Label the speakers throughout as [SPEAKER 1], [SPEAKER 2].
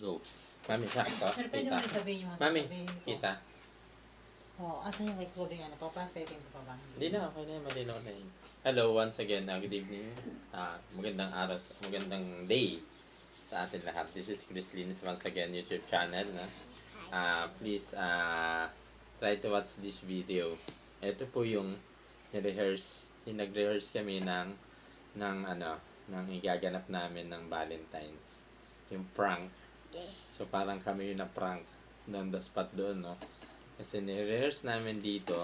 [SPEAKER 1] Go. Mami, sakto.
[SPEAKER 2] Pero pwede
[SPEAKER 1] Kita.
[SPEAKER 2] mo rin sabihin yung
[SPEAKER 1] Mami,
[SPEAKER 2] sabihin ko.
[SPEAKER 1] kita.
[SPEAKER 2] Oo, oh, asan yung recording ano? Papastetin ko pa ba?
[SPEAKER 1] Hindi na, okay na yun. Malinaw na yun. Hello, once again. Uh, good evening. Uh, magandang araw, magandang day sa atin lahat. This is Chris Linis once again YouTube channel. Na? Uh, please uh, try to watch this video. Ito po yung rehearse yung nag-rehearse kami ng ng ano, ng igaganap namin ng Valentine's. Yung prank. So parang kami yung na-prank doon the spot doon, no? Kasi ni-rehearse namin dito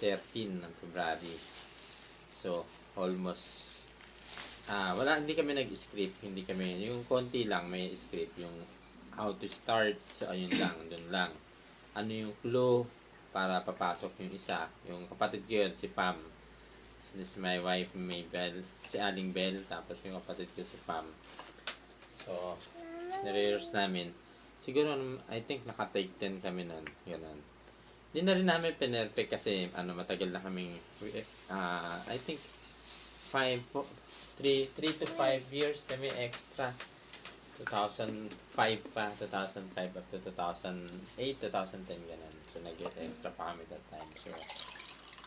[SPEAKER 1] 13 ng February. So, almost ah wala hindi kami nag-script, hindi kami yung konti lang may script yung how to start. So ayun lang, doon lang. Ano yung clue para papasok yung isa. Yung kapatid ko yun, si Pam. So, this is my wife, Maybell. Si Aling Bell. Tapos yung kapatid ko, si Pam. So, nire-rehearse namin. Siguro, I think naka-take 10 kami nun. Ganun. Hindi na rin namin pinerpe kasi ano, matagal na kaming, ah I think, 5, 3, 3 to 5 years kami extra. 2005 pa, 2005 up to 2008, 2010 ganun. So, nag-extra pa kami that time. So,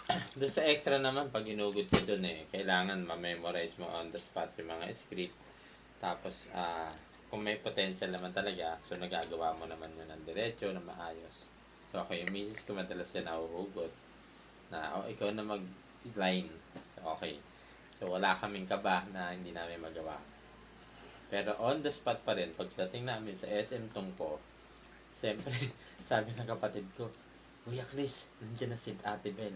[SPEAKER 1] doon sa extra naman, pag inugod ko doon eh, kailangan ma-memorize mo on the spot yung mga script. Tapos, ah kung may potential naman talaga, so nagagawa mo naman yun ng diretso, na maayos. So, ako yung misis ko madalas yan nahuhugot. Na, oh, ikaw na mag-line. So, okay. So, wala kaming kaba na hindi namin magawa. Pero on the spot pa rin, pagdating namin sa SM Tungko, siyempre, sabi ng kapatid ko, Kuya Chris, nandiyan na si Ate Bel.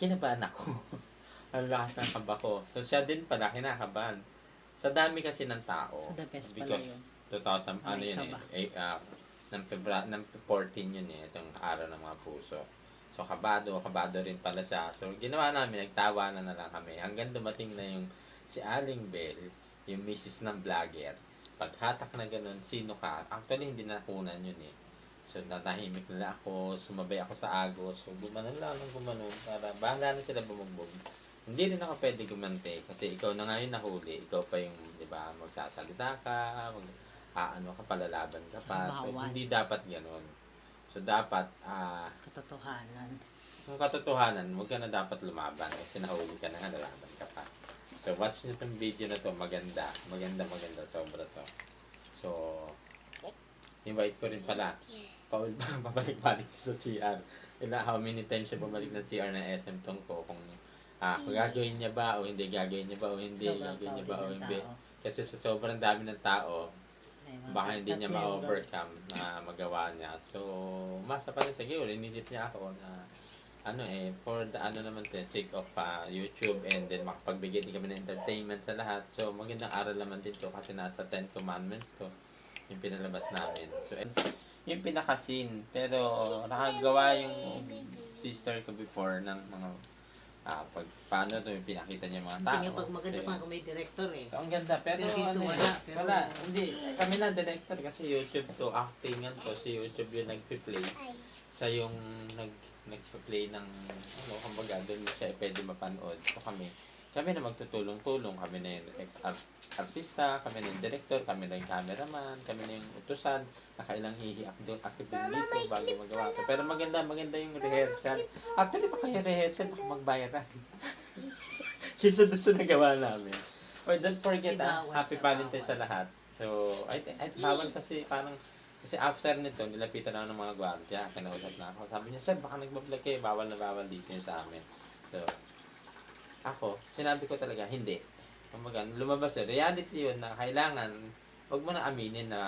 [SPEAKER 1] Kinabahan ako. Ang lakas ng kaba ko. So siya din pala, kinakabahan. Sa dami kasi ng tao.
[SPEAKER 2] So the best pala
[SPEAKER 1] because
[SPEAKER 2] yun.
[SPEAKER 1] 2000, ano
[SPEAKER 2] May
[SPEAKER 1] yun eh, eh ah, ng, Febra, ng 14 yun eh, itong araw ng mga puso. So kabado, kabado rin pala siya. So ginawa namin, nagtawa na na lang kami. Hanggang dumating na yung si Aling Bell, yung misis ng vlogger. Paghatak na ganun, sino ka? Actually, hindi na kunan yun eh. So, natahimik nila ako, sumabay ako sa agos. So, gumanon lang ng gumanon para bahala na sila bumugbog. Hindi rin ako pwede gumante kasi ikaw na nga yung nahuli. Ikaw pa yung, di ba, magsasalita ka, mag, aano ka, palalaban ka pa. So, hindi dapat ganun. So, dapat, ah,
[SPEAKER 2] Katotohanan.
[SPEAKER 1] kung katotohanan, huwag ka na dapat lumaban kasi nahuli ka na nga, lalaban ka pa. So, watch nyo tong video na to. Maganda. Maganda, maganda. Sobra to. So, invite ko rin pala. Paul, pabalik-balik siya sa CR. Ila, how many times siya bumalik ng CR ng SM Tongko kung ah, kung gagawin niya ba o hindi, gagawin niya ba o hindi,
[SPEAKER 2] Sobrang
[SPEAKER 1] gagawin niya ba o
[SPEAKER 2] crowded ng
[SPEAKER 1] hindi.
[SPEAKER 2] tao.
[SPEAKER 1] Kasi sa sobrang dami ng tao,
[SPEAKER 2] May mga
[SPEAKER 1] baka hindi niya ma-overcome na magawa niya. So, masa pa rin siguro, inisip niya ako na ano eh, for the ano naman to, sake of ah, YouTube and then makapagbigay din kami ng entertainment sa lahat. So, magandang aral naman din to kasi nasa 10 commandments to yung pinalabas namin. So, it's yung pinaka-scene. Pero, nakagawa yung sister ko before ng mga ah, pag paano to yung pinakita niya yung mga tao.
[SPEAKER 2] Hindi nga pag maganda pa kung may director eh.
[SPEAKER 1] So, ang ganda. Pero,
[SPEAKER 2] Pero dito
[SPEAKER 1] ano,
[SPEAKER 2] wala, pero-
[SPEAKER 1] wala. Hindi. Kami na director kasi YouTube to. Actingan to. Si YouTube yung nagpi-play. Sa yung nag nagpa-play ng ano, kumbaga, doon siya pwede mapanood. So, kami, kami na magtutulong-tulong. Kami na yung artista, kami na yung director, kami na yung cameraman, kami na yung utusan. Nakailang hihiak doon, active din dito bago magawa to. Pero maganda, maganda yung rehearsal. Actually, pa kaya rehearsal, baka magbayaran. Kaysa doon sa nagawa namin. Or don't forget, ah, happy Valentine's sa lahat. So, I think, I, bawal kasi parang, kasi after nito, nilapitan ako ng mga gwardiya, kinausap na ako. Sabi niya, sir, baka nagbablog kayo, bawal na bawal dito yun sa amin. So, ako, sinabi ko talaga, hindi. Kumbaga, lumabas yun. Reality yun na kailangan, wag mo na aminin na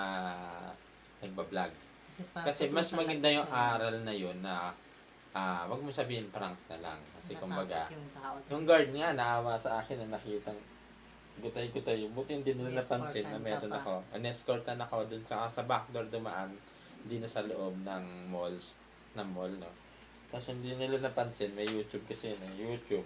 [SPEAKER 1] nagbablog.
[SPEAKER 2] Kasi,
[SPEAKER 1] Kasi mas maganda yung
[SPEAKER 2] siya.
[SPEAKER 1] aral na yun na ah wag mo sabihin prank na lang. Kasi
[SPEAKER 2] Natakot
[SPEAKER 1] kumbaga,
[SPEAKER 2] yung tao.
[SPEAKER 1] yung guard nga, naawa sa akin na nakitang gutay-gutay. Buti hindi nila napansin na meron
[SPEAKER 2] ka pa.
[SPEAKER 1] ako. An-escortan ako dun sa, sa backdoor dumaan. Hindi na sa loob ng malls, ng mall, no? Tapos hindi nila napansin, may YouTube kasi na YouTube.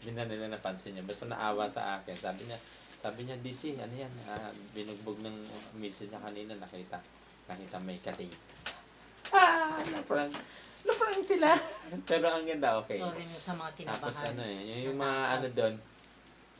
[SPEAKER 1] Hindi na nila napansin niya. Basta naawa sa akin. Sabi niya, sabi niya, DC, ano yan, ah, binugbog ng message niya kanina, nakita. Nakita may katay. Ah, na-prank. Na-prank sila. Pero ang ganda, okay.
[SPEAKER 2] Sorry sa mga
[SPEAKER 1] Tapos
[SPEAKER 2] kinabahan.
[SPEAKER 1] ano eh, yung, yung mga ano doon,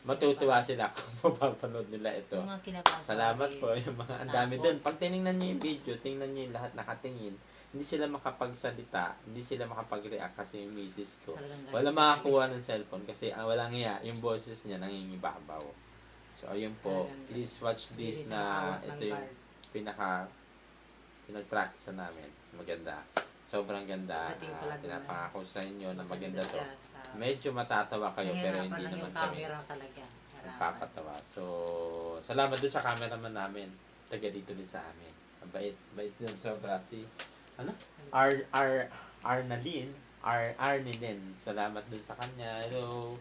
[SPEAKER 3] matutuwa sila kung mapapanood nila ito.
[SPEAKER 1] Yung mga kinabasa.
[SPEAKER 3] Salamat po yung mga ang dami doon. Pag tiningnan niyo yung video, tingnan niyo yung lahat nakatingin. Hindi sila makapagsalita, hindi sila makapag-react kasi yung misis ko. Wala makakuha ng cellphone kasi ang walang iya, yung boses niya nangingibabaw. So ayun po, please watch this na ito yung pinaka pinag-practice namin. Maganda. Sobrang ganda. Uh, pinapangako sa inyo na maganda to. Medyo matatawa kayo pero
[SPEAKER 1] Nahihirapan
[SPEAKER 3] hindi
[SPEAKER 1] lang
[SPEAKER 3] naman
[SPEAKER 1] yung
[SPEAKER 3] kami
[SPEAKER 1] camera talaga. Harapan.
[SPEAKER 3] So, salamat din sa cameraman namin. Taga dito din sa amin. Ang Bait, bait din sobra si ano? R R Arnalyn, R Arnilyn. Salamat din sa kanya. Hello.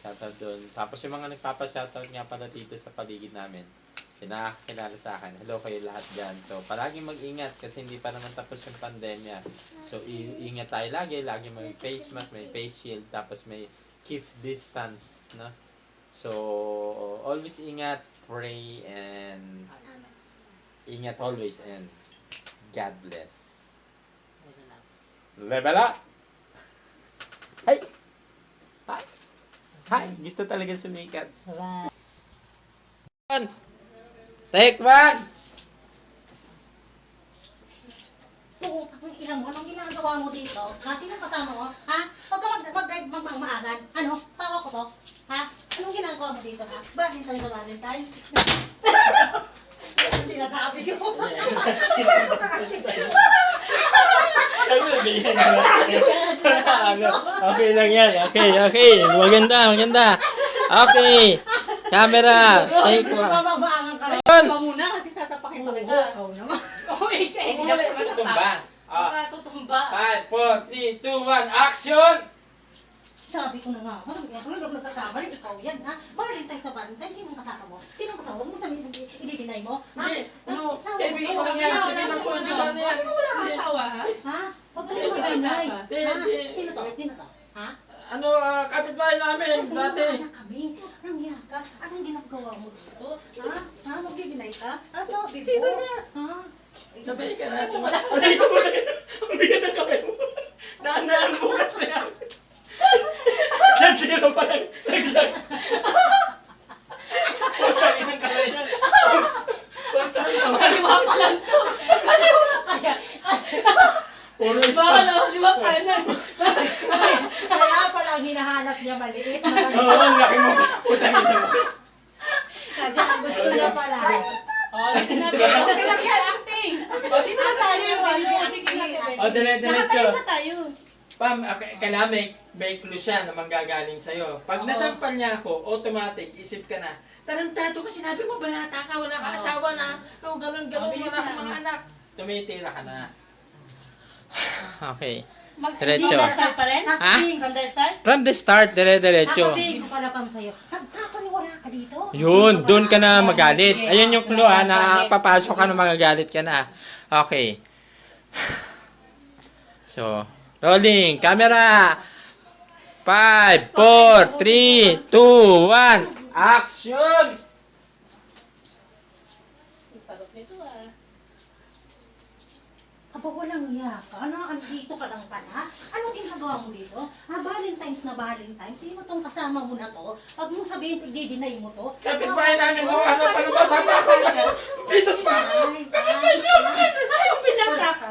[SPEAKER 3] Shoutout doon. Tapos yung mga nagpapa-shoutout nga pala dito sa paligid namin. Pinakakilala sa akin. Hello kayo lahat dyan. So, palagi mag-ingat kasi hindi pa naman tapos yung pandemya. So, ingat tayo lagi. Lagi may face mask, may face shield, tapos may keep distance, no? So, always ingat, pray, and ingat always, and God bless. Level up! Hi! Hi! Hi! Gusto talaga sumikat.
[SPEAKER 1] Bye.
[SPEAKER 3] Take one!
[SPEAKER 4] Oo, ang ilang mo, anong ginagawa mo dito? Ha? Sino kasama mo? Ha? Huwag ka mag, mag, mag, mag, maagan. Ano? Sawa ko to? Ha? Anong ginagawa mo dito, ha? Valentine sa Valentine? Hindi na sabi ko.
[SPEAKER 3] Sabi sabihin mo. Ano? Okay lang yan. Okay, okay. Maganda, maganda. Okay. Camera. Take one.
[SPEAKER 4] Mamamaangan ka rin.
[SPEAKER 3] One.
[SPEAKER 5] Ikaw muna kasi satapakin pa kita.
[SPEAKER 4] Oo naman.
[SPEAKER 5] Oo, Hindi ako
[SPEAKER 3] Tutumba. Ah.
[SPEAKER 5] Makatutumba.
[SPEAKER 3] 5, 4, 3, 2, 1, action!
[SPEAKER 4] Sabi ko na nga, hindi ako nagkakamali, ikaw yan, ha? Valentine sa Valentine, sinong kasama mo? Sinong kasama mo? Sabihin, i-deny mo? Ha?
[SPEAKER 3] Hindi, ano,
[SPEAKER 4] Sawa
[SPEAKER 3] eh, bigyan lang yan. Bigyan di ba na yan?
[SPEAKER 5] Wala kang asawa, ha?
[SPEAKER 4] Ha? Huwag mo Ha?
[SPEAKER 3] hindi.
[SPEAKER 4] Sino to? Sino to? Ha?
[SPEAKER 3] Ano, ah, kapitbahay namin,
[SPEAKER 4] Sabi mo,
[SPEAKER 3] dati.
[SPEAKER 4] kami. Nangyari ka. Anong ginagawa mo dito? Ha? Ha? Magbibinay ka? Ha? Sabi mo?
[SPEAKER 3] Sino na?
[SPEAKER 4] Ha?
[SPEAKER 3] Sabay ka na. Sumala. Aray ko ba? Ang bigat ng kamay mo. Naanaan bukas na yan. Siya tiro pa lang. Naglag. Putang inang kamay yan. Putang naman.
[SPEAKER 5] Kaliwa pa lang to. Kaliwa.
[SPEAKER 3] Puro
[SPEAKER 5] Baka
[SPEAKER 3] spam.
[SPEAKER 5] na, di ba kanan?
[SPEAKER 4] Kaya pala ang hinahanap niya maliit na
[SPEAKER 3] Oo,
[SPEAKER 4] maliit.
[SPEAKER 3] ang laki mo. Putang ina mo.
[SPEAKER 4] Kasi ang gusto niya pala.
[SPEAKER 5] Oh, dito na tayo. Okay lang yan, acting. O, dito na tayo. O, sige na.
[SPEAKER 3] O, dire-diretso.
[SPEAKER 5] Nakatayo na tayo.
[SPEAKER 3] Pam, okay, kailangan may, may clue siya na manggagaling sa'yo. Pag
[SPEAKER 5] Oo.
[SPEAKER 3] nasampan niya ako, automatic, isip ka na, tarantado ka, sinabi mo, banata ka, wala ka
[SPEAKER 5] Oo.
[SPEAKER 3] asawa na. O, ganun, ganun,
[SPEAKER 5] Mabilis
[SPEAKER 3] wala ka
[SPEAKER 5] na.
[SPEAKER 3] mga anak. Tumitira ka na. Okay. Diretso.
[SPEAKER 5] From the start pa rin?
[SPEAKER 4] Sasabihin
[SPEAKER 5] From the start?
[SPEAKER 3] From the start, dire-diretso.
[SPEAKER 4] Sasabihin ko pala pam sa'yo. Nagpapaniwala ka dito.
[SPEAKER 3] Yun, doon ka na magalit. Ayun yung clue ha, na papasok ka na magagalit ka na. Okay. So, rolling, camera. 5, 4, 3, 2, 1, action!
[SPEAKER 5] Ang sarap nito ah.
[SPEAKER 4] Aba, walang iya ka. Ano, andito ka lang pala? Anong ginagawa mo dito? Ha, Valentine's na Valentine's. Sino tong kasama mo na to? Huwag mong sabihin, pagdi-deny mo to.
[SPEAKER 3] Kapit-bahay namin mo, ano pa naman, tapos Pitos pa ako!
[SPEAKER 4] Ay, ay, ay.
[SPEAKER 5] Ayaw pinaka ka.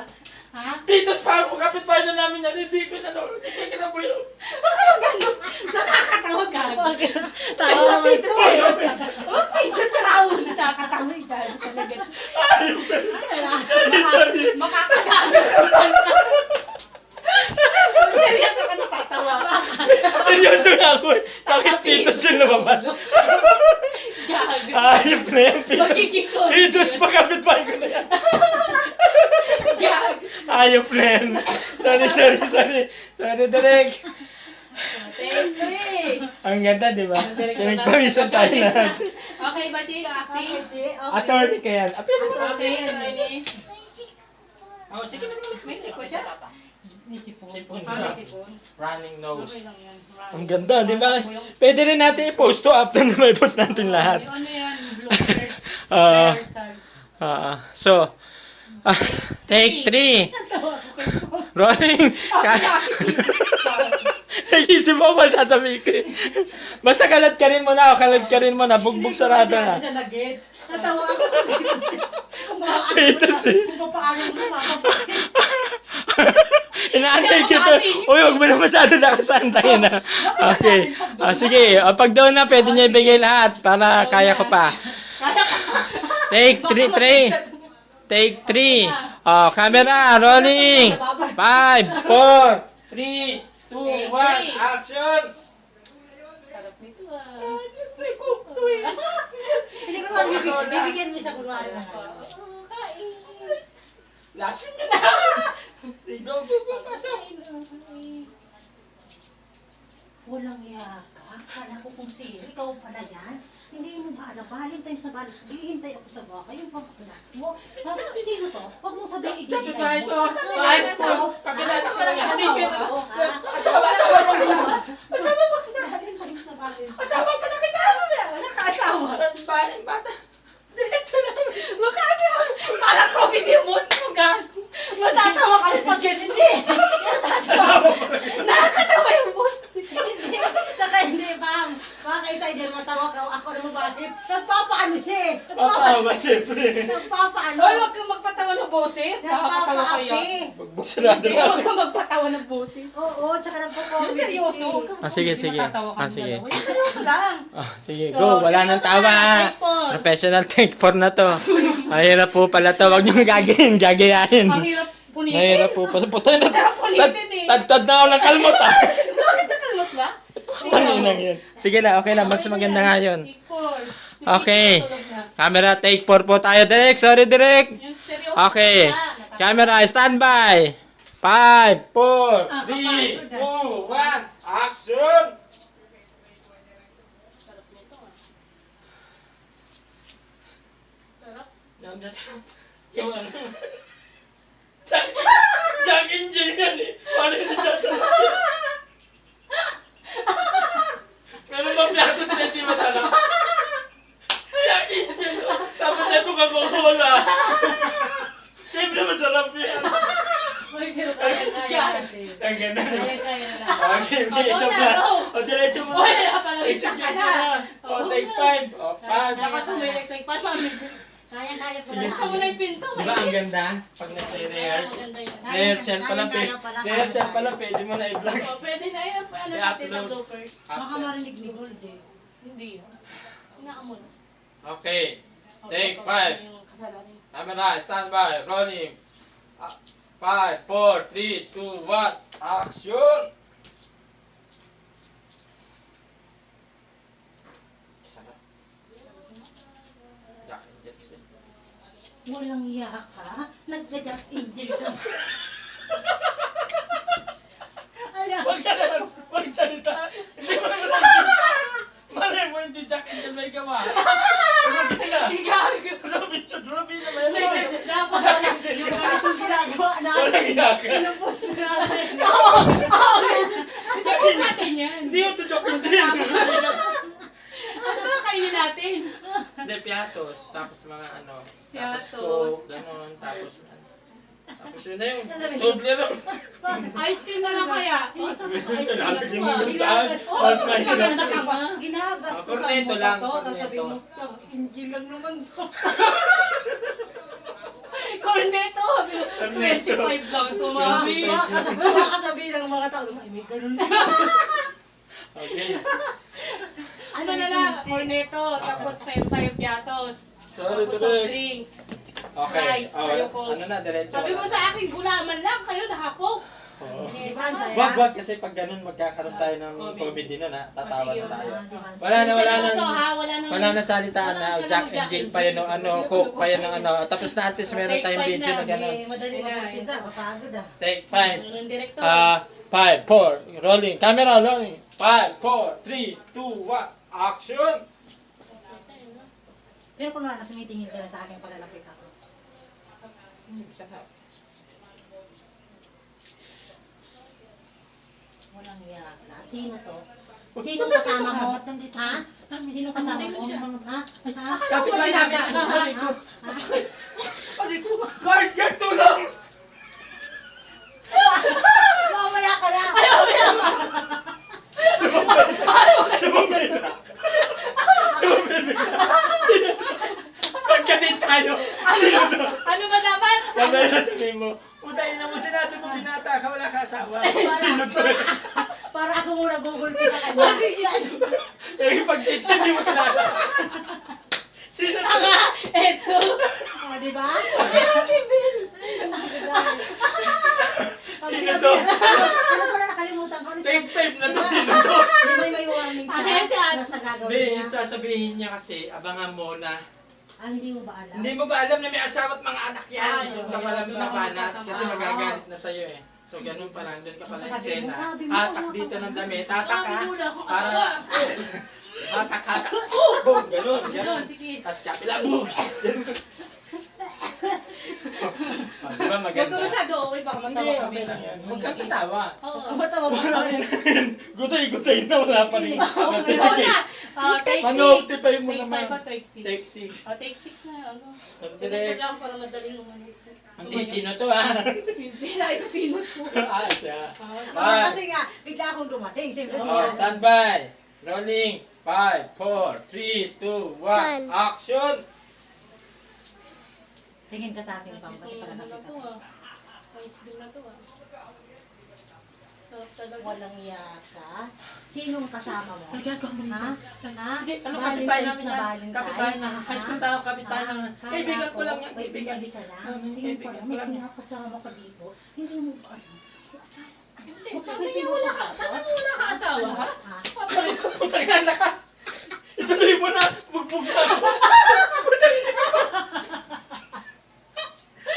[SPEAKER 4] Ha?
[SPEAKER 3] Pitos pa ako, kapit-bahay na namin yan, hindi ko na, hindi ko na po yun.
[SPEAKER 5] Ayaw ganun. Nakakatawa ka.
[SPEAKER 4] Tayo naman to eh.
[SPEAKER 5] Okay, sa Raul. Nakakatawa ka. Talaga.
[SPEAKER 3] Ayun,
[SPEAKER 5] Maka- Makakadami sa pagka. Seryoso ka natatawa.
[SPEAKER 3] seryoso nga ako eh. Bakit pitos yung lumabas?
[SPEAKER 5] Gag.
[SPEAKER 3] Ayop na yan, pitos. Pitos pa, kapit-bahay ko na yan.
[SPEAKER 5] Gag.
[SPEAKER 3] Ayop yan. Sorry, sorry, sorry. Sorry, Derek.
[SPEAKER 5] Thank you.
[SPEAKER 3] Ang ganda, di ba? Pinagpawisan tayo na.
[SPEAKER 5] Okay, ba Jay, acting?
[SPEAKER 4] Okay, Jay, okay.
[SPEAKER 3] Attorney ka yan. Apir mo na.
[SPEAKER 5] Okay, attorney.
[SPEAKER 3] Oh, sige na.
[SPEAKER 5] May sipon siya?
[SPEAKER 4] May sipon.
[SPEAKER 3] Sipon
[SPEAKER 5] Ah,
[SPEAKER 3] na.
[SPEAKER 5] may sipon.
[SPEAKER 3] Running nose.
[SPEAKER 5] Okay lang yan.
[SPEAKER 3] Ang ganda, di ba? Pwede rin natin i-post to after na may post natin lahat.
[SPEAKER 5] Yung ano yan, bloopers.
[SPEAKER 3] Ah.
[SPEAKER 5] Rehearsal.
[SPEAKER 3] Ah, so, ah, take three. Rolling.
[SPEAKER 5] Ah,
[SPEAKER 3] Nag-isip ako kung sasabihin ko eh. Basta kalat ka rin mo na, kalat ka rin mo na, bugbog sarado na.
[SPEAKER 4] Hindi ko siya nag-gets. Natawa ako kasi kung paano
[SPEAKER 3] Pitas
[SPEAKER 4] kung paano mo kasama
[SPEAKER 3] Inaantay kita. Uy, huwag mo na masyado nakasantay na. Okay. Ah, sige, ah, pag daw na, pwede niya ibigay lahat para kaya ko pa. Take three, three. Take three. Oh, camera, rolling. Five, four, three, two, one, action!
[SPEAKER 5] Sarap nito ah.
[SPEAKER 4] Hindi ko naman bibig- bibigyan mo siya kunwari na.
[SPEAKER 3] Lasin na. Pasok.
[SPEAKER 5] Kain.
[SPEAKER 4] Walang iya ka. Kala ko kung sino. Ikaw pala yan. Hindi mo ba alam. Valentine's na Valentine's. Hihintay ako sa baka. Yung pagkakala mo. Ah, Sino to? Huwag mo sabihin
[SPEAKER 3] Dito
[SPEAKER 4] i-deny
[SPEAKER 3] tayo
[SPEAKER 4] mo.
[SPEAKER 3] to.
[SPEAKER 4] Asawa
[SPEAKER 3] Ayos
[SPEAKER 4] ka
[SPEAKER 3] po.
[SPEAKER 4] na.
[SPEAKER 3] Pakilala ko
[SPEAKER 4] Asawa
[SPEAKER 3] lang.
[SPEAKER 4] ka
[SPEAKER 3] Hindi
[SPEAKER 4] na.
[SPEAKER 3] kita.
[SPEAKER 4] Oo, ha?
[SPEAKER 3] Asawa, asawa pa kita.
[SPEAKER 4] Asawa? Valentine's na Valentine's.
[SPEAKER 3] Asawa pa na kita.
[SPEAKER 5] Nakaasawa.
[SPEAKER 3] Bata, bata. Diretso lang.
[SPEAKER 5] Huwag ka kasi mag... Parang comedy yung boss mo, gago. Matatawa ka pag ganun. Hindi. Nakakatawa yung boss.
[SPEAKER 4] Hindi. Saka hindi, ma'am. Makakita niya, matawa ka. Ako naman bakit? Nagpapaano siya eh.
[SPEAKER 3] Papawa, siyempre.
[SPEAKER 4] Nagpapaano.
[SPEAKER 5] Hoy, huwag kang magpatawa ng boses. Nakakatawa kayo.
[SPEAKER 4] Nagpapaapi.
[SPEAKER 3] Bugbog sarado
[SPEAKER 5] Hindi, huwag kang magpatawa ng boses.
[SPEAKER 4] Oo, tsaka
[SPEAKER 5] Yung
[SPEAKER 4] nagpo-comedy.
[SPEAKER 5] seryoso. huwag kang
[SPEAKER 3] Ah, sige, sige.
[SPEAKER 5] matatawa
[SPEAKER 3] Ah, sige.
[SPEAKER 5] dalawa. Yung seryoso lang.
[SPEAKER 3] Ah, sige,
[SPEAKER 5] So,
[SPEAKER 3] go. Wala nang
[SPEAKER 5] seryoso
[SPEAKER 3] tawa.
[SPEAKER 5] take four.
[SPEAKER 3] Professional take four na to. Mahirap po pala to. Huwag niyong gagayin, gagayahin.
[SPEAKER 5] Ang hirap punitin.
[SPEAKER 3] Mahirap po pala. Puta na.
[SPEAKER 5] Sarap punitin eh.
[SPEAKER 3] Tad-tad na ako ng kalmot ah.
[SPEAKER 5] Bakit nakalmot ba?
[SPEAKER 3] Tanginang yan. Sige na, okay na. Mas maganda nga yun. Okay. Camera, take four po tayo. Direk, sorry Direk.
[SPEAKER 5] Yung
[SPEAKER 3] Okay. Camera, standby. Five, four,
[SPEAKER 4] Ah,
[SPEAKER 3] three,
[SPEAKER 4] kapagod ah.
[SPEAKER 3] two, one, action!
[SPEAKER 5] Sarap nito ah. Sarap.
[SPEAKER 3] Yung ano? Jack, engine yan eh. Paano hindi sasarap? Meron ba piatos na hindi matala? Oh. Tapos ito Coca-Cola. Siyempre masarap yan.
[SPEAKER 4] Uy, pero kaya kaya natin.
[SPEAKER 3] Ang ganda.
[SPEAKER 4] Kaya kaya na lang.
[SPEAKER 3] Okay, okay, isa
[SPEAKER 5] na,
[SPEAKER 3] pa. O, diretso mo
[SPEAKER 5] Oh, wala pa lang, isa ka
[SPEAKER 3] mo
[SPEAKER 5] na.
[SPEAKER 3] na. O,
[SPEAKER 5] Oo
[SPEAKER 3] take
[SPEAKER 5] nga.
[SPEAKER 3] five. O, five.
[SPEAKER 5] Baka sa may electric pan, mami.
[SPEAKER 4] Kaya kaya pala.
[SPEAKER 5] Gusto mo na yung pinto,
[SPEAKER 3] Di ba ang ganda? Pag
[SPEAKER 5] yun.
[SPEAKER 3] Rehearsal pa lang, rehearsal pa lang, pwede mo na i-vlog.
[SPEAKER 5] Oh, pwede na yan. Ano
[SPEAKER 3] I-upload.
[SPEAKER 5] bloopers?
[SPEAKER 4] Baka marinig ni Gold eh.
[SPEAKER 5] Hindi. Inaamon.
[SPEAKER 3] Okay. Take five. Camera, standby, rolling. Ah, Five, four, three, two, one, action!
[SPEAKER 4] Walang iya ka. Nagja-jack angel ka. Ano?
[SPEAKER 3] Huwag ka naman magsalita. Hindi mo naman Malay mo hindi Jack and Jill may gawa. Ruby na.
[SPEAKER 5] Ikaw.
[SPEAKER 3] Ruby Ruby na may
[SPEAKER 5] wait.
[SPEAKER 4] Dapat wala yung ganitong ginagawa
[SPEAKER 3] Walang
[SPEAKER 4] natin.
[SPEAKER 3] ginaka.
[SPEAKER 4] Pinupos na natin.
[SPEAKER 5] Oo, oo. Tapos natin yan.
[SPEAKER 3] Hindi yung to Jack and Jill. Ruby na.
[SPEAKER 5] Ano ba kainin natin?
[SPEAKER 3] Hindi, piatos. Tapos mga ano. Tapos
[SPEAKER 5] Piatos.
[SPEAKER 3] coke, ganon. Tapos. Tapos yun na yun.
[SPEAKER 4] Sabi-
[SPEAKER 3] Toblerone.
[SPEAKER 5] Ice cream na lang kaya. Ba ice cream na to ah?
[SPEAKER 3] yung
[SPEAKER 4] Ginagas.
[SPEAKER 3] Saan?
[SPEAKER 4] Oh,
[SPEAKER 3] Mas
[SPEAKER 4] maganda ka pa.
[SPEAKER 5] Ah,
[SPEAKER 4] Ginagastusan
[SPEAKER 3] corneto
[SPEAKER 4] mo
[SPEAKER 3] lang,
[SPEAKER 4] ba to? Tapos sabi mo, angel lang naman to.
[SPEAKER 5] Corneto.
[SPEAKER 3] Corneto.
[SPEAKER 5] 25 lang ito, mami.
[SPEAKER 4] Baka sabi- baka sabihin ng mga tao, ay may ganun.
[SPEAKER 3] Okay.
[SPEAKER 5] Ano na lang, corneto, tapos fenta yung piatos.
[SPEAKER 3] Sorry,
[SPEAKER 5] Tapos
[SPEAKER 3] tuloy.
[SPEAKER 5] soft drinks.
[SPEAKER 3] Okay.
[SPEAKER 5] Sprite, sa'yo ko.
[SPEAKER 3] ano na, diretso.
[SPEAKER 5] Sabi mo sa akin, gulaman lang, kayo nakakoke.
[SPEAKER 3] Oo.
[SPEAKER 4] Di ba, ang saya?
[SPEAKER 3] Wag, wag, kasi pag ganun magkakaroon tayo ng
[SPEAKER 5] Comedy.
[SPEAKER 3] comedy nun ha. Tatawa
[SPEAKER 5] Ah, sige,
[SPEAKER 3] na tayo. Wala na, wala na.
[SPEAKER 5] Seryoso, ha? Wala nang...
[SPEAKER 3] Wala na salitaan na
[SPEAKER 5] ka
[SPEAKER 3] Jack and Jill pa yun ano, Coke pa yun ano. Tapos na at least meron tayong video
[SPEAKER 5] na.
[SPEAKER 3] na gano'n.
[SPEAKER 4] Eh, madali mag-umpisa, mapagod ah.
[SPEAKER 3] Take five.
[SPEAKER 5] Yung director.
[SPEAKER 3] Ah, five, four, rolling. Camera rolling. Five, four, three, two, one, action!
[SPEAKER 4] Pero kung wala, tumitingin ka na sa akin Mm, sarap. Walang iyak na. Sino to? Ah, sino kasama mo? Ha? Sino kasama mo? Ha? Ha?
[SPEAKER 3] Kapit lang namin. Aray ko. Aray ko. Guard, guard, tulong!
[SPEAKER 4] Mamaya ka na. Ay, mamaya ka. Sumabay. Sumabay na. Sumabay na.
[SPEAKER 5] Ayaw, ayaw. Ano ba dapat?
[SPEAKER 3] Mamaya sabihin mo, Utay na mo sinabi mo binata ka, wala ka asawa. Sino to?
[SPEAKER 4] Para ako muna gugulpi sa kanya.
[SPEAKER 5] Oh, sige.
[SPEAKER 3] Yung pag-teach, hindi mo kilala. Sino to?
[SPEAKER 5] Tanga! Eto!
[SPEAKER 4] O, di ba?
[SPEAKER 5] Si Ate Bel!
[SPEAKER 3] Sino to?
[SPEAKER 4] Ano ko na nakalimutan ko? Ano sa-
[SPEAKER 3] Take na to, sino to?
[SPEAKER 4] May may warning
[SPEAKER 5] Ah, kaya si Ate-
[SPEAKER 4] Ano sa gagawin
[SPEAKER 3] Hindi,
[SPEAKER 4] niya?
[SPEAKER 3] yung sasabihin niya kasi, abangan mo na,
[SPEAKER 4] Ah, hindi mo ba alam?
[SPEAKER 3] hindi mo ba alam na may asawa at mga anak yan?
[SPEAKER 5] Ah,
[SPEAKER 3] Doon
[SPEAKER 5] yun,
[SPEAKER 3] ka pala
[SPEAKER 5] yun.
[SPEAKER 3] nabanat
[SPEAKER 5] Doon ako
[SPEAKER 3] kasi
[SPEAKER 5] sasama.
[SPEAKER 3] magagalit na sa'yo eh. So ganun pa lang, doon ka pala
[SPEAKER 4] Sasabihin mo,
[SPEAKER 3] eksena.
[SPEAKER 4] sabi mo,
[SPEAKER 3] Hatak
[SPEAKER 4] wala
[SPEAKER 3] dito
[SPEAKER 4] ka
[SPEAKER 3] ng damit, hatak
[SPEAKER 5] Sabi
[SPEAKER 3] ha.
[SPEAKER 5] wala akong
[SPEAKER 3] Para,
[SPEAKER 5] asawa.
[SPEAKER 3] hatak, hatak. Boom, ganun,
[SPEAKER 5] Ganun,
[SPEAKER 3] ganun.
[SPEAKER 5] sige.
[SPEAKER 3] Tapos kapila, boom. Ganun. Ah, Di ba
[SPEAKER 5] Huwag
[SPEAKER 3] maganda?
[SPEAKER 5] ko masyado, okay, baka
[SPEAKER 3] Hindi,
[SPEAKER 5] matawa kami.
[SPEAKER 3] okay lang yan. Huwag kang tatawa.
[SPEAKER 5] Oo.
[SPEAKER 4] Ang matawa mo kami.
[SPEAKER 3] Gutay-gutay na wala pa rin.
[SPEAKER 5] Oo na! Ah, take six.
[SPEAKER 3] Manotify mo
[SPEAKER 5] Take
[SPEAKER 3] naman.
[SPEAKER 5] five o take six?
[SPEAKER 3] Take six.
[SPEAKER 5] Oh, take six na, ano. Hindi
[SPEAKER 3] direct.
[SPEAKER 5] lang para madaling umano.
[SPEAKER 3] Hindi, sino to ah?
[SPEAKER 5] Hindi na ito sino po.
[SPEAKER 3] ah, siya.
[SPEAKER 4] Oo,
[SPEAKER 3] Bye.
[SPEAKER 4] kasi nga, bigla akong dumating. Siyempre,
[SPEAKER 3] Oh,
[SPEAKER 4] hindi
[SPEAKER 3] standby. Rolling. 5, 4, 3, 2, 1, action!
[SPEAKER 4] Tingin ka sa akin, Pam, kasi pala
[SPEAKER 5] na
[SPEAKER 4] nakita
[SPEAKER 5] to
[SPEAKER 4] ko.
[SPEAKER 5] ah. Ice cream na to ah. Sarap talaga.
[SPEAKER 4] Walang yaka. Sinong kasama mo?
[SPEAKER 3] Nagagawa mo
[SPEAKER 4] Ha? Ha?
[SPEAKER 3] Hindi, ano
[SPEAKER 4] Valentine's
[SPEAKER 3] kapitbahay namin
[SPEAKER 4] na
[SPEAKER 3] yan?
[SPEAKER 4] Valentine's?
[SPEAKER 3] Kapitbahay na. High school tayo, kapitbahay
[SPEAKER 4] Ha?
[SPEAKER 3] na.
[SPEAKER 4] Kaya
[SPEAKER 3] Kaibigan ko lang yan,
[SPEAKER 4] may
[SPEAKER 3] kaibigan.
[SPEAKER 4] kaibigan ka lang.
[SPEAKER 3] May
[SPEAKER 4] Tingin ko
[SPEAKER 3] kaibigan
[SPEAKER 4] lang,
[SPEAKER 3] ko
[SPEAKER 4] may
[SPEAKER 3] lang.
[SPEAKER 4] pinakasama ka dito. Hindi mo ba?
[SPEAKER 5] Hindi, sabi niya wala ka. Sabi niya wala ka asawa ha?
[SPEAKER 4] Ha?
[SPEAKER 3] Putang na lakas! Ituloy mo na! Bugbog na ako!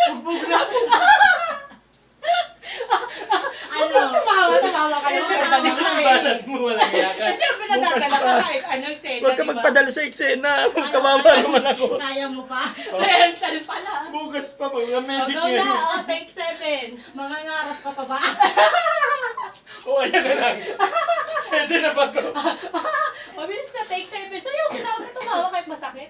[SPEAKER 3] Bugbog na ako!
[SPEAKER 4] Ano?
[SPEAKER 5] Tumawa, tumawa ka
[SPEAKER 4] Ano
[SPEAKER 5] naman.
[SPEAKER 4] ka
[SPEAKER 3] Kasi
[SPEAKER 4] Tama
[SPEAKER 3] sa
[SPEAKER 4] eh.
[SPEAKER 3] balat mo, walang yaka.
[SPEAKER 5] Eh, Siyempre nadadala ka kahit ano eksena,
[SPEAKER 3] Huwag ka
[SPEAKER 5] di ba?
[SPEAKER 3] magpadala sa eksena. Kawawa naman ako.
[SPEAKER 4] Kaya mo pa?
[SPEAKER 5] Rehearsal pala.
[SPEAKER 3] Bukas pa pag
[SPEAKER 5] O,
[SPEAKER 3] medic
[SPEAKER 5] go na. O, take seven.
[SPEAKER 4] Mga ngarap ka pa ba?
[SPEAKER 3] O, ayan na lang. Pwede na ba to?
[SPEAKER 5] O, bilis na, take seven. Sa'yo, sinawa ka tumawa kahit masakit.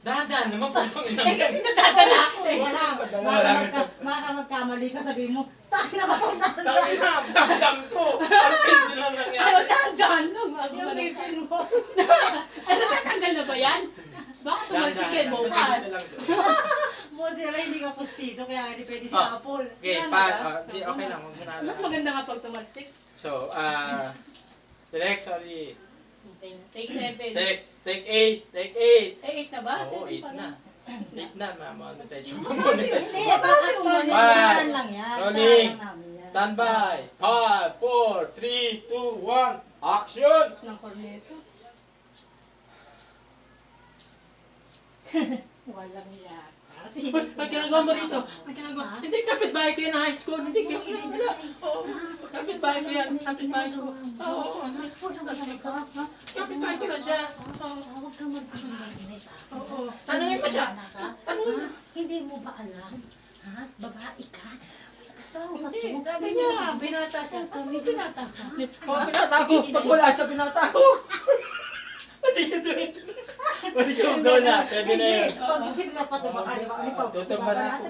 [SPEAKER 3] Dahan naman po itong
[SPEAKER 5] Eh, kasi nadadala ako eh.
[SPEAKER 4] Wala.
[SPEAKER 3] Padala
[SPEAKER 4] Baka magka- Baka magkamali ka, sabihin mo, tayo na ba itong nangyari?
[SPEAKER 3] na, to. Ang pindi lang
[SPEAKER 5] Ayaw,
[SPEAKER 3] nangyari.
[SPEAKER 5] dahan-dahan lang. Bago
[SPEAKER 4] Yung
[SPEAKER 5] balik.
[SPEAKER 4] ngipin mo.
[SPEAKER 5] Ano, tatanggal na ba yan? Baka tumalsikin mo, pas.
[SPEAKER 4] Buti na hindi ka pustiso, kaya hindi pwede si
[SPEAKER 3] Ah.
[SPEAKER 4] Apple.
[SPEAKER 3] Okay,
[SPEAKER 5] Sira na
[SPEAKER 3] pa,
[SPEAKER 5] ba?
[SPEAKER 3] ah, di, okay lang. Huwag mo na
[SPEAKER 5] Mas maganda nga pag tumalsik.
[SPEAKER 3] So, ah, direct, sorry.
[SPEAKER 5] Take seven.
[SPEAKER 3] Take, take eight, take eight.
[SPEAKER 5] Eh, eight na ba?
[SPEAKER 3] Oo,
[SPEAKER 5] Seven
[SPEAKER 3] eight
[SPEAKER 5] pa
[SPEAKER 3] na. Eight na, ma-monetize mo.
[SPEAKER 4] Hindi,
[SPEAKER 3] Monetize mo.
[SPEAKER 4] bakit ko? Listahan lang yan.
[SPEAKER 3] Rolling.
[SPEAKER 4] Listahan namin yan.
[SPEAKER 3] Standby. 5, 4, 3, 2, 1, action!
[SPEAKER 5] Ng corneto. Walang.
[SPEAKER 4] Kasi
[SPEAKER 3] Uy, ang ginagawa mo dito? Ang ginagawa? Hindi, kapitbahay ko yan na high school. Hindi, ka, wala. Oo, kapitbahay ko yan. Kapitbahay ko. Oo, ano? kapitbahay ko na siya. Oo.
[SPEAKER 4] Huwag kang magpapalagay sa akin.
[SPEAKER 3] Oo. Tanungin mo siya. Tanungin mo.
[SPEAKER 4] Ha? Hindi mo ba alam? Ha? Babae ka? Asawa ka
[SPEAKER 5] Hindi,
[SPEAKER 4] to?
[SPEAKER 5] sabi niya, binata siya. Sabi mo binata ka?
[SPEAKER 3] Hindi, Oo, binata ko. Pag wala siya, binata ko. Sige, diretso ko go na. Pwede na yun.
[SPEAKER 4] Pag isip na patubakan? Ano pa?
[SPEAKER 3] Tutumba na ako.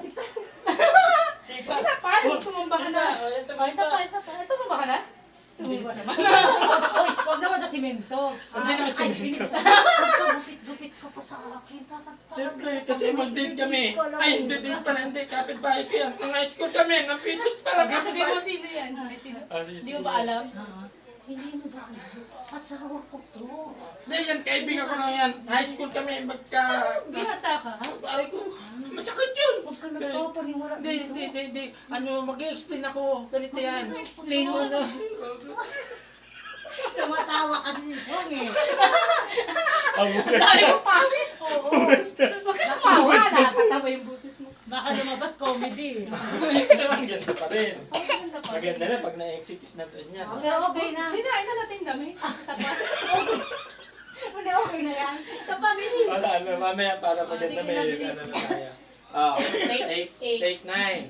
[SPEAKER 3] Sipa.
[SPEAKER 5] Isa pa, tumumba ka na.
[SPEAKER 3] Oh, ito
[SPEAKER 5] isa pa, isa pa. Tumumba ka na?
[SPEAKER 4] Tumumba naman. Uy, huwag naman sa simento.
[SPEAKER 3] Hindi naman simento.
[SPEAKER 4] gupit-gupit ka pa sa akin.
[SPEAKER 3] Siyempre, kasi mag-date kami. Ay, hindi date pa na. Hindi, kapitbahay ko yan. Kung high school kami, ng pictures para
[SPEAKER 5] Sabi sabi mo sino yan? Sino?
[SPEAKER 3] Ah,
[SPEAKER 5] Hindi mo ba alam?
[SPEAKER 4] Ha? Hindi mo ba alam? Asawa ko to.
[SPEAKER 3] Hindi, yan, kaibigan ko lang yan. High school kami, magka...
[SPEAKER 5] Binata ka?
[SPEAKER 3] Aray ko, masakit yun.
[SPEAKER 4] Huwag ka nagpapaniwala
[SPEAKER 3] Hindi,
[SPEAKER 4] dito.
[SPEAKER 3] hindi, hindi, hindi. Ano, mag-explain ako. Ganito yan.
[SPEAKER 5] Explain mo.
[SPEAKER 3] Ano?
[SPEAKER 4] Tumatawa kasi si Bong eh.
[SPEAKER 3] Ang bukas
[SPEAKER 5] Dami
[SPEAKER 3] na.
[SPEAKER 5] mo pawis. Oo. Bakit tumawa? Nakakatawa yung boses mo.
[SPEAKER 4] Baka lumabas comedy.
[SPEAKER 3] Naman, ganda pa rin.
[SPEAKER 5] Ang ganda pa.
[SPEAKER 3] Maganda na pag na-execute na rin yan.
[SPEAKER 4] Pero okay na.
[SPEAKER 5] Sinain na natin dami. Sa pa.
[SPEAKER 4] Hindi, okay na yan.
[SPEAKER 5] Sa families.
[SPEAKER 3] Wala, ano, mamaya para
[SPEAKER 5] Ah,
[SPEAKER 3] maganda
[SPEAKER 5] sige,
[SPEAKER 3] may ano na tayo. Ah,
[SPEAKER 5] Take
[SPEAKER 3] take,
[SPEAKER 5] eight.
[SPEAKER 3] take nine.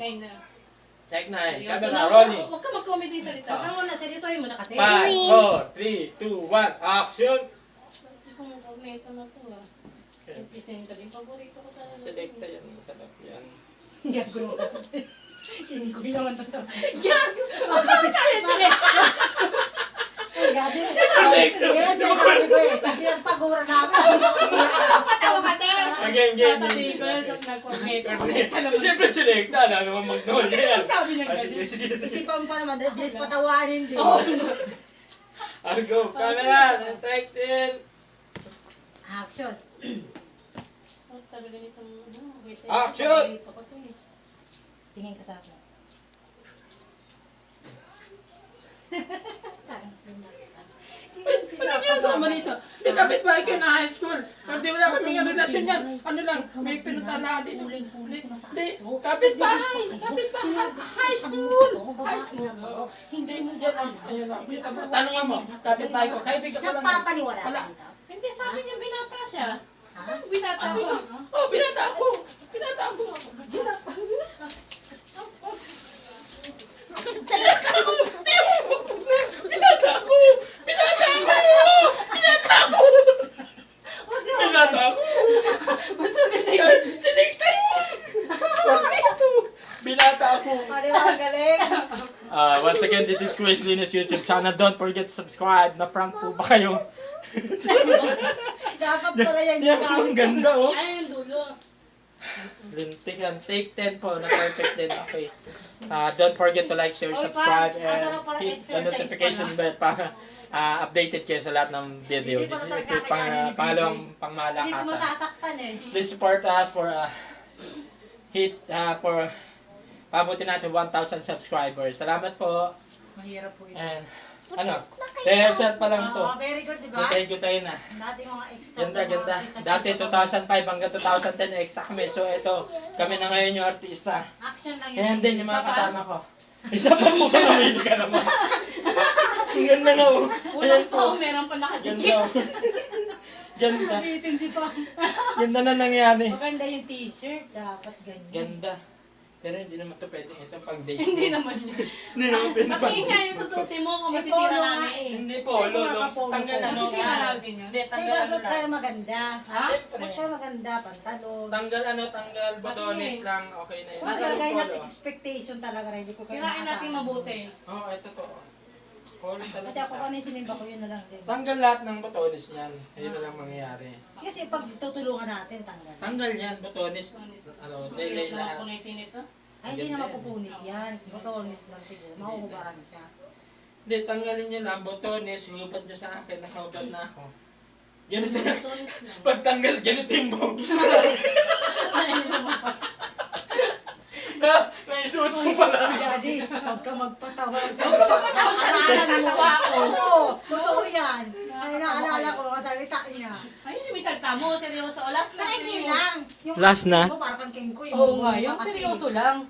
[SPEAKER 3] Take nine. Camera,
[SPEAKER 5] na.
[SPEAKER 3] rolling.
[SPEAKER 5] Huwag ka mag-comedy sa salita.
[SPEAKER 4] Huwag ka muna, seryosohin mo na kasi.
[SPEAKER 3] 5, 4, 3, 2, 1, action!
[SPEAKER 5] Hindi ko mag-comedy na to ah. Represent ka din. Paborito ko talaga.
[SPEAKER 3] Selecta yan, sarap yan.
[SPEAKER 4] Gagawin mo ko naman to.
[SPEAKER 5] Gago! Huwag ka sabi sige.
[SPEAKER 4] Gadi.
[SPEAKER 3] Sinekto.
[SPEAKER 4] Kaya sinasabi ko eh, pinagpagura namin. Hindi ko kaya.
[SPEAKER 5] Patawa ka, sir. Sasabihin
[SPEAKER 3] game.
[SPEAKER 5] ko yun sa nag-comment.
[SPEAKER 3] Siyempre, sinekta. Ano naman mag-noel yan.
[SPEAKER 5] Sabi niya
[SPEAKER 3] Ah, sige,
[SPEAKER 5] ganun.
[SPEAKER 3] sige.
[SPEAKER 4] Isipan mo pa naman, dahil bilis patawanin din.
[SPEAKER 5] Oo.
[SPEAKER 3] I'll go. Camera. Take din.
[SPEAKER 4] Action.
[SPEAKER 5] So, talaga nitong, ano, guys,
[SPEAKER 3] Action!
[SPEAKER 5] paborito ko to eh.
[SPEAKER 4] Tingin ka sa akin.
[SPEAKER 3] Ano mo dito? Di kapitbahay ko na high school. Hindi wala kaming relasyon yan. Ano lang, may pinunta na ako dito. Di, di, kapitbahay. Kapitbahay. High school. High school.
[SPEAKER 6] Hindi mo
[SPEAKER 3] Diyan, oh, ayun lang. Mo. Tanungan mo. Kapitbahay ko. Kaibigan ko lang.
[SPEAKER 6] Nagpapaniwala
[SPEAKER 3] Wala.
[SPEAKER 6] ka dito.
[SPEAKER 5] Hindi, sabi niya binata siya.
[SPEAKER 6] Ha?
[SPEAKER 5] Binata ko.
[SPEAKER 3] Oh, binata ako. Binata ako. Binata ako. Binata ako. Binata ako. Binata ako. Binata ako.
[SPEAKER 5] Mas maganda yun.
[SPEAKER 3] Yan, Sinikta mo. Binata ako.
[SPEAKER 4] Ang galing?
[SPEAKER 3] Uh, once again, this is Chris Linus YouTube channel. Don't forget to subscribe. Na-prank po ba kayo?
[SPEAKER 4] Dapat pala yan yung gamit.
[SPEAKER 3] ang ganda oh.
[SPEAKER 5] Ay, yung dulo.
[SPEAKER 3] Lintik. Take 10 po. Na-perfect din. Okay. Uh, don't forget to like, share, subscribe, and hit the notification bell para uh, updated kayo sa lahat ng video. This is ito pang,
[SPEAKER 4] kaya
[SPEAKER 3] uh, pangalawang pangmalakasan.
[SPEAKER 4] eh.
[SPEAKER 3] Please support us for uh, hit uh, for pabuti natin 1,000 subscribers. Salamat po.
[SPEAKER 4] Mahirap po ito.
[SPEAKER 3] And ano, rehearsal pa lang to.
[SPEAKER 4] Ah, very good, di ba?
[SPEAKER 3] Thank you tayo na.
[SPEAKER 4] Dati mga extra.
[SPEAKER 3] Ganda,
[SPEAKER 4] mga
[SPEAKER 3] ganda.
[SPEAKER 4] artista
[SPEAKER 3] Dati
[SPEAKER 4] dito.
[SPEAKER 3] 2005 hanggang 2010 extra kami. So ito, kami na ngayon yung artista.
[SPEAKER 4] Action lang yun.
[SPEAKER 3] Ayan din yung mga
[SPEAKER 5] Isa pa?
[SPEAKER 3] kasama ko. Isa pa po ka namili ka naman. Ang ganda nga oh.
[SPEAKER 5] Ulang
[SPEAKER 3] po.
[SPEAKER 5] meron pa
[SPEAKER 3] Ganda
[SPEAKER 5] nakadikit.
[SPEAKER 3] oh. Ganda.
[SPEAKER 4] Ulitin si Pang.
[SPEAKER 3] Ganda na nangyari.
[SPEAKER 4] Maganda yung t-shirt. Dapat ganyan.
[SPEAKER 3] Ganda. Pero hindi naman to pwede. Ito pang date.
[SPEAKER 5] Hindi naman yun.
[SPEAKER 3] Hindi naman pwede pang
[SPEAKER 5] Patingin nga yung susuti mo kung
[SPEAKER 4] Eh,
[SPEAKER 5] masisira namin.
[SPEAKER 4] eh.
[SPEAKER 3] Hindi po, lolo. Tanggal
[SPEAKER 4] po.
[SPEAKER 3] ano.
[SPEAKER 5] Masisira namin yun.
[SPEAKER 3] Hindi, tanggal ano
[SPEAKER 4] suot
[SPEAKER 3] lang.
[SPEAKER 4] maganda.
[SPEAKER 5] Ha?
[SPEAKER 4] Suot tayo maganda, pantalon.
[SPEAKER 3] Tanggal ano, tanggal botones
[SPEAKER 5] Patingin.
[SPEAKER 3] lang. Okay na yun.
[SPEAKER 4] Kung
[SPEAKER 3] Nasa
[SPEAKER 4] talaga
[SPEAKER 3] yung polo.
[SPEAKER 4] expectation talaga na hindi ko kayo
[SPEAKER 5] Sirain natin
[SPEAKER 4] nakasama.
[SPEAKER 5] mabuti.
[SPEAKER 3] Oo, oh, ito to. Talaga.
[SPEAKER 4] Kasi ako kung ano yung sinimba ko, yun na lang din.
[SPEAKER 3] Tanggal lahat ng botones niyan. Ayun na lang mangyayari.
[SPEAKER 4] Kasi pag tutulungan natin, tanggal.
[SPEAKER 3] Tanggal yan, botones. Ano, nilay
[SPEAKER 5] Mayroon
[SPEAKER 3] lahat.
[SPEAKER 5] akong itinit.
[SPEAKER 4] Ay, hindi na mapupunit yan. Botones lang siguro. Mahuhubaran siya.
[SPEAKER 3] Hindi, tanggalin niyo lang, botones, hubad niyo sa akin, nakahubad na ako. Ganito na. Pagtanggal, ganito yung buhok.
[SPEAKER 5] Ano yung lumabas?
[SPEAKER 3] Na, naisuot ko pala.
[SPEAKER 4] Daddy, huwag ka magpatawa sa
[SPEAKER 5] Huwag ka magpatawa sa salita, tatawa ako.
[SPEAKER 4] Oo, totoo yan. Ay, naalala ko, kasalita niya.
[SPEAKER 5] Miss Agta mo, seryoso. Last na.
[SPEAKER 4] Hindi lang. Yung
[SPEAKER 3] Last na?
[SPEAKER 4] Mo, parang King ko. Yung
[SPEAKER 5] Oo nga, yung seryoso lang.